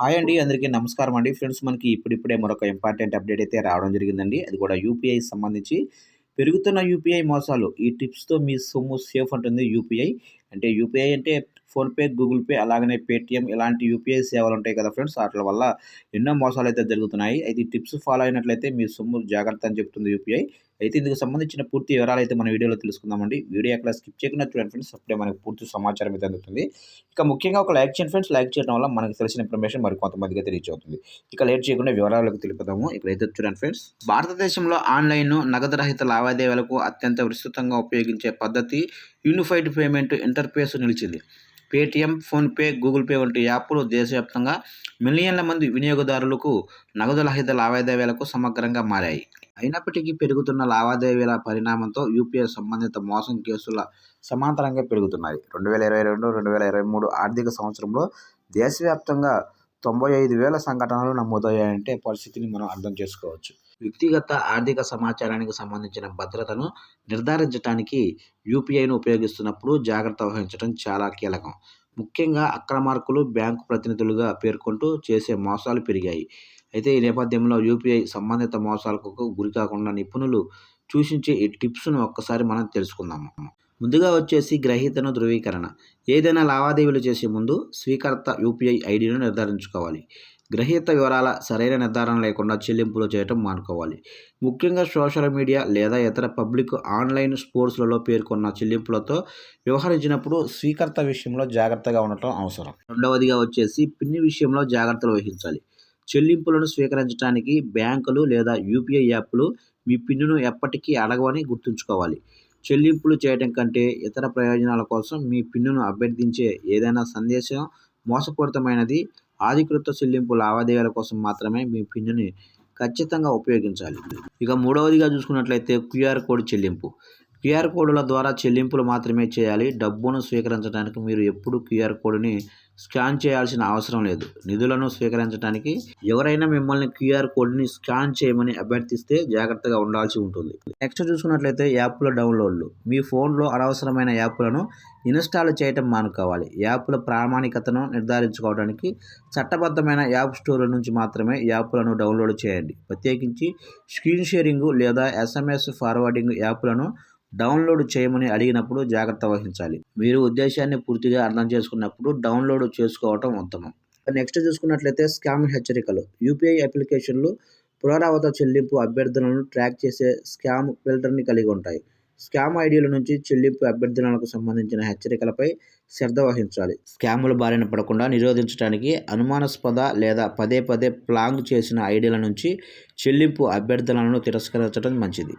Hi అండి అందరికీ నమస్కారం అండి. ఫ్రెండ్స్ మనకి ఇప్పుడిప్పుడే మరొక ఇంపార్టెంట్ అప్డేట్ అయితే రావడం జరిగిందండి. అది కూడా యూపీఐ సంబంధించి పెరుగుతున్న యూపీఐ మోసాలు. ఈ టిప్స్తో మీ సొమ్ము సేఫ్ ఉంటుంది యూపీఐ. అంటే యూపీఐ అంటే ఫోన్పే గూగుల్ పే అలాగనే పేటిఎం ఇలాంటి యూపీఐ సేవలు ఉంటాయి కదా ఫ్రెండ్స్. వాటి వల్ల ఎన్నో మోసాలు అయితే జరుగుతున్నాయి. అయితే టిప్స్ ఫాలో అయినట్లయితే మీ సొమ్ము జాగ్రత్త అని చెప్తుంది యూపీఐ. అయితే ఇందుకు సంబంధించిన పూర్తి వివరాలు అయితే మన వీడియోలో తెలుసుకుందామండి. వీడియో ఎక్కడ స్కిప్ చేయకుండా చూడండి ఫ్రెండ్స్. అప్పుడే మనకు పూర్తి సమాచారం అయితే అందుతుంది. ఇక ముఖ్యంగా ఒక లైక్ చేయండి ఫ్రెండ్స్. లైక్ చేయడం వల్ల మనకు తెలిసిన ఇన్ఫర్మేషన్ మరి కొంతమందికి అయితే అవుతుంది. ఇక లేట్ చేయకుండా వివరాలకు తెలుపుదాము ఇక్కడైతే చూడండి ఫ్రెండ్స్. భారతదేశంలో ఆన్లైన్ నగదు రహిత లావాదేవీలకు అత్యంత విస్తృతంగా ఉపయోగించే పద్ధతి యూనిఫైడ్ పేమెంట్ ఇంటర్ఫేస్ నిలిచింది. పేటిఎం ఫోన్పే గూగుల్ పే వంటి యాప్లు దేశవ్యాప్తంగా మిలియన్ల మంది వినియోగదారులకు నగదు రహిత లావాదేవీలకు సమగ్రంగా మారాయి. అయినప్పటికీ పెరుగుతున్న లావాదేవీల పరిణామంతో యూపీఐ సంబంధిత మోసం కేసుల సమాంతరంగా పెరుగుతున్నాయి. రెండు వేల ఇరవై రెండు రెండు వేల ఇరవై మూడు ఆర్థిక సంవత్సరంలో దేశవ్యాప్తంగా తొంభై ఐదు వేల సంఘటనలు నమోదయ్యాయంటే పరిస్థితిని మనం అర్థం చేసుకోవచ్చు. వ్యక్తిగత ఆర్థిక సమాచారానికి సంబంధించిన భద్రతను నిర్ధారించడానికి యూపీఐను ఉపయోగిస్తున్నప్పుడు జాగ్రత్త వహించడం చాలా కీలకం. ముఖ్యంగా అక్రమార్కులు బ్యాంకు ప్రతినిధులుగా పేర్కొంటూ చేసే మోసాలు పెరిగాయి. అయితే ఈ నేపథ్యంలో యూపీఐ సంబంధిత మోసాలకు గురికాకుండా నిపుణులు సూచించే ఈ టిప్స్ను ఒక్కసారి మనం తెలుసుకుందాము ముందుగా వచ్చేసి గ్రహీతను ధృవీకరణ. ఏదైనా లావాదేవీలు చేసే ముందు స్వీకర్త యూపీఐ ఐడిను నిర్ధారించుకోవాలి. గ్రహీత వివరాల సరైన నిర్ధారణ లేకుండా చెల్లింపులు చేయటం మానుకోవాలి. ముఖ్యంగా సోషల్ మీడియా లేదా ఇతర పబ్లిక్ ఆన్లైన్ స్పోర్ట్స్లలో పేర్కొన్న చెల్లింపులతో వ్యవహరించినప్పుడు స్వీకర్త విషయంలో జాగ్రత్తగా ఉండటం అవసరం. రెండవదిగా వచ్చేసి పిన్ని విషయంలో జాగ్రత్తలు వహించాలి. చెల్లింపులను స్వీకరించడానికి బ్యాంకులు లేదా యూపీఐ యాప్లు మీ పిన్నును ఎప్పటికీ అడగవని గుర్తుంచుకోవాలి. చెల్లింపులు చేయడం కంటే ఇతర ప్రయోజనాల కోసం మీ పిన్నును అభ్యర్థించే ఏదైనా సందేశం మోసపూరితమైనది ఆధికృత చెల్లింపు లావాదేవీల కోసం మాత్రమే మీ పిన్ని ఖచ్చితంగా ఉపయోగించాలి. ఇక మూడవదిగా చూసుకున్నట్లయితే క్యూఆర్ కోడ్ చెల్లింపు. క్యూఆర్ కోడ్ల ద్వారా చెల్లింపులు మాత్రమే చేయాలి. డబ్బును స్వీకరించడానికి మీరు ఎప్పుడు క్యూఆర్ కోడ్ని స్కాన్ చేయాల్సిన అవసరం లేదు. నిధులను స్వీకరించడానికి ఎవరైనా మిమ్మల్ని క్యూఆర్ కోడ్ని స్కాన్ చేయమని అభ్యర్థిస్తే జాగ్రత్తగా ఉండాల్సి ఉంటుంది. నెక్స్ట్ చూసుకున్నట్లయితే యాప్ల డౌన్లోడ్లు. మీ ఫోన్లో అనవసరమైన యాప్లను ఇన్స్టాల్ చేయటం మానుకోవాలి. యాప్ల ప్రామాణికతను నిర్ధారించుకోవడానికి చట్టబద్ధమైన యాప్ స్టోర్ల నుంచి మాత్రమే యాప్లను డౌన్లోడ్ చేయండి. ప్రత్యేకించి స్క్రీన్ షేరింగ్ లేదా ఎస్ఎంఎస్ ఫార్వర్డింగ్ యాప్లను డౌన్లోడ్ చేయమని అడిగినప్పుడు జాగ్రత్త వహించాలి. మీరు ఉద్దేశాన్ని పూర్తిగా అర్థం చేసుకున్నప్పుడు డౌన్లోడ్ చేసుకోవటం ఉత్తమం. నెక్స్ట్ చూసుకున్నట్లయితే స్కామ్ హెచ్చరికలు. యూపీఐ అప్లికేషన్లు పునరావృత చెల్లింపు అభ్యర్థనలను ట్రాక్ చేసే స్కామ్ ఫిల్టర్ని కలిగి ఉంటాయి. స్కామ్ ఐడీల నుంచి చెల్లింపు అభ్యర్థనలకు సంబంధించిన హెచ్చరికలపై శ్రద్ధ వహించాలి. స్కాముల బారిన పడకుండా నిరోధించడానికి అనుమానాస్పద లేదా పదే పదే ప్లాంగ్ చేసిన ఐడీల నుంచి చెల్లింపు అభ్యర్థనలను తిరస్కరించడం మంచిది.